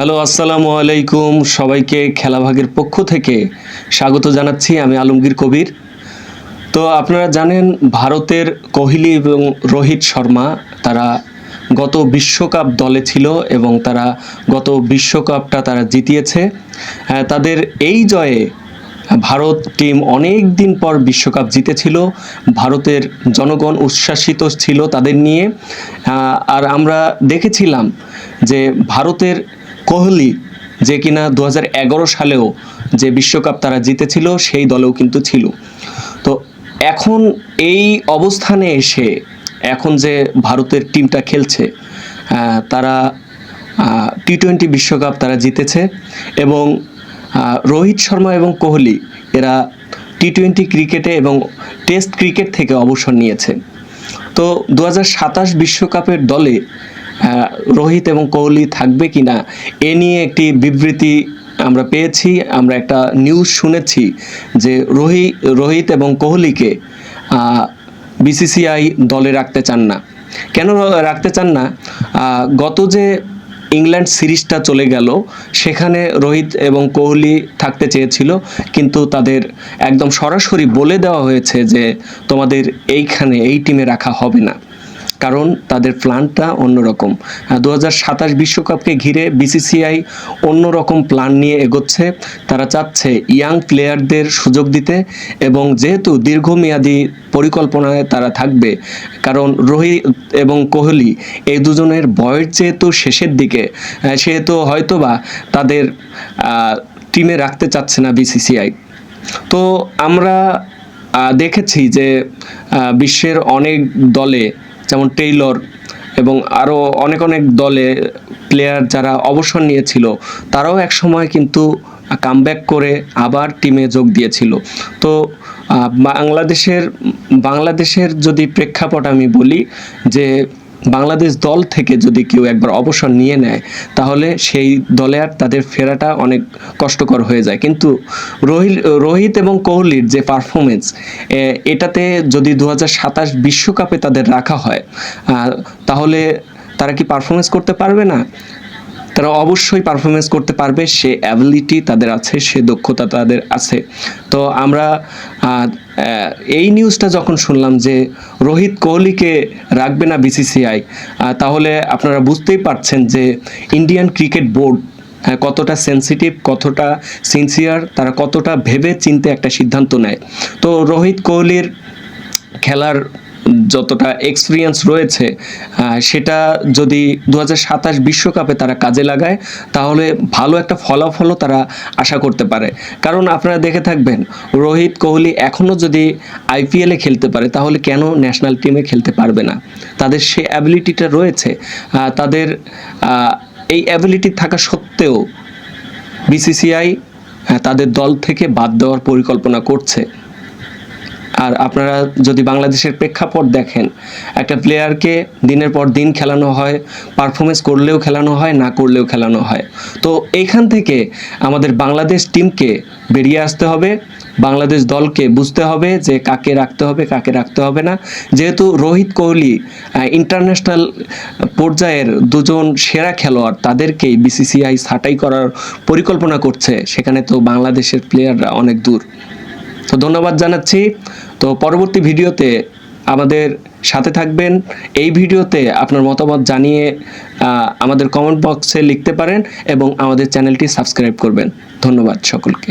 Hello আসসালামু আলাইকুম। সবাইকে খেলাভাগের পক্ষ থেকে স্বাগত জানাচ্ছি আমি আলমগীর কবির। তো আপনারা জানেন ভারতের কোহলি এবং রোহিত শর্মা তারা গত বিশ্বকাপ দলে ছিল এবং তারা গত বিশ্বকাপটা তারা জিতিয়েছে। হ্যাঁ, তাদের এই জয়ে ভারত টিম অনেক দিন পর বিশ্বকাপ জিতেছিল। ভারতের জনগণ উচ্ছ্বাসিত ছিল তাদের নিয়ে। আর আমরা দেখেছিলাম যে ভারতের কোহলি যে কিনা দু হাজার এগারো সালেও যে বিশ্বকাপ তারা জিতেছিল, সেই দলেও কিন্তু ছিল। তো এখন এই অবস্থানে এসে, এখন যে ভারতের টিমটা খেলছে তারা টি টোয়েন্টি বিশ্বকাপ তারা জিতেছে এবং রোহিত শর্মা এবং কোহলি এরা টি টোয়েন্টি ক্রিকেটে এবং টেস্ট ক্রিকেট থেকে অবসর নিয়েছে। তো দু বিশ্বকাপের দলে রোহিত এবং কোহলি থাকবে কিনা, এ নিয়ে একটি বিবৃতি আমরা পেয়েছি, আমরা একটা নিউজ শুনেছি যে রোহি, রোহিত এবং কোহলিকে বিসিসিআই দলে রাখতে চান না। কেন রাখতে চান না? গত যে ইংল্যান্ড সিরিজটা চলে গেল, সেখানে রোহিত এবং কোহলি থাকতে চেয়েছিল, কিন্তু তাদের একদম সরাসরি বলে দেওয়া হয়েছে যে তোমাদের এইখানে, এই টিমে রাখা হবে না। কারণ তাদের প্ল্যানটা অন্যরকম। দু হাজার সাতাশ বিশ্বকাপকে ঘিরে বিসিসিআই অন্যরকম প্ল্যান নিয়ে এগোচ্ছে। তারা চাচ্ছে ইয়াং প্লেয়ারদের সুযোগ দিতে এবং যেহেতু দীর্ঘমেয়াদী পরিকল্পনায় তারা থাকবে, কারণ রোহিত এবং কোহলি এই দুজনের বয়স যেহেতু শেষের দিকে সেহেতু হয়তোবা তাদের টিমে রাখতে চাচ্ছে না বিসিসিআই। তো আমরা দেখেছি যে বিশ্বের অনেক দলে যেমন টেইলর এবং আরও অনেক অনেক দলে প্লেয়ার যারা অবসর নিয়েছিল, তারাও এক সময় কিন্তু কামব্যাক করে আবার টিমে যোগ দিয়েছিল। তো বাংলাদেশের বাংলাদেশের যদি প্রেক্ষাপট আমি বলি যে বাংলাদেশ দল থেকে যদি কেউ একবার অবসর নিয়ে নেয়, তাহলে সেই দলে আর তাদের ফেরাটা অনেক কষ্টকর হয়ে যায়। কিন্তু রোহিত রোহিত এবং কোহলির যে পারফরমেন্স এটাতে যদি দু বিশ্বকাপে তাদের রাখা হয় তাহলে তারা কি পারফরমেন্স করতে পারবে না? তারা অবশ্যই পারফরমেন্স করতে পারবে, সে অ্যাবিলিটি তাদের আছে, সে দক্ষতা তাদের আছে। তো আমরা এই নিউজটা যখন শুনলাম যে রোহিত কোহলিকে রাখবে না বিসিসিআই তাহলে আপনারা বুঝতেই পারছেন যে ইন্ডিয়ান ক্রিকেট বোর্ড কতটা সেনসিটিভ কতটা সিনসিয়ার তারা কতটা ভেবে চিনতে একটা সিদ্ধান্ত নেয়। তো রোহিত কোহলির খেলার যতটা এক্সপিরিয়েন্স রয়েছে সেটা যদি দু বিশ্বকাপে তারা কাজে লাগায়, তাহলে ভালো একটা ফলাফলও তারা আশা করতে পারে। কারণ আপনারা দেখে থাকবেন, রোহিত কোহলি এখনও যদি আইপিএলে খেলতে পারে, তাহলে কেন ন্যাশনাল টিমে খেলতে পারবে না? তাদের সে অ্যাবিলিটিটা রয়েছে তাদের এই অ্যাবিলিটি থাকা সত্ত্বেও বিসিসিআই তাদের দল থেকে বাদ দেওয়ার পরিকল্পনা করছে। আর আপনারা যদি বাংলাদেশের প্রেক্ষাপট দেখেন, একটা প্লেয়ারকে দিনের পর দিন খেলানো হয় পারফরমেন্স করলেও খেলানো হয়, না করলেও খেলানো হয়। তো এইখান থেকে আমাদের বাংলাদেশ টিমকে বেরিয়ে আসতে হবে, বাংলাদেশ দলকে বুঝতে হবে যে কাকে রাখতে হবে, কাকে রাখতে হবে না। যেহেতু রোহিত কোহলি ইন্টারন্যাশনাল পর্যায়ের দুজন সেরা খেলোয়াড়, তাদেরকেই বিসিসিআই ছাঁটাই করার পরিকল্পনা করছে, সেখানে তো বাংলাদেশের প্লেয়াররা অনেক দূর। তো ধন্যবাদ জানাচ্ছি। তো পরবর্তী ভিডিওতে আমাদের সাথে থাকবেন। এই ভিডিওতে আপনার মতামত জানিয়ে আমাদের কমেন্ট বক্সে লিখতে পারেন এবং আমাদের চ্যানেলটি সাবস্ক্রাইব করবেন। ধন্যবাদ সকলকে।